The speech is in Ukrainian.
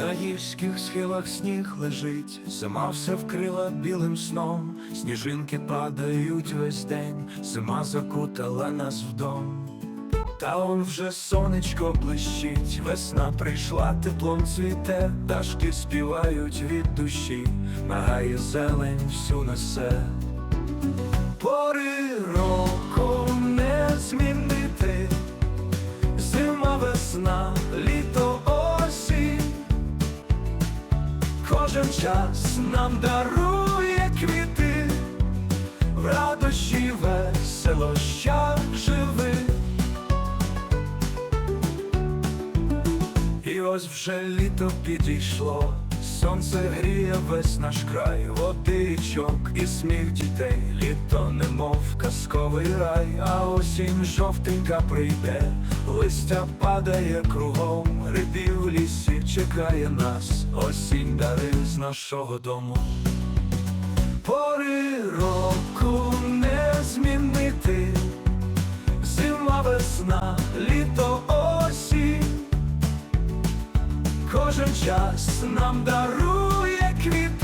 На гірських схилах сніг лежить, зима все вкрила білим сном, сніжинки падають весь день, зима закутала нас вдом. Та он вже сонечко блищить, весна прийшла, теплом цвіте, пташки співають від душі, нагає зелень всю несе. Кожен час нам дарує квіти, в радощі веселощах живи. І ось вже літо підійшло, сонце гріє весь наш край, водичок і сміх дітей, літо немов казковий рай, а осінь жовтенька прийде, листя падає кругом, рибів лісі чекає нас, осінь дари з нашого дому. Пори року не змінити, зима, весна, літо, осінь. Кожен час нам дарує квіти,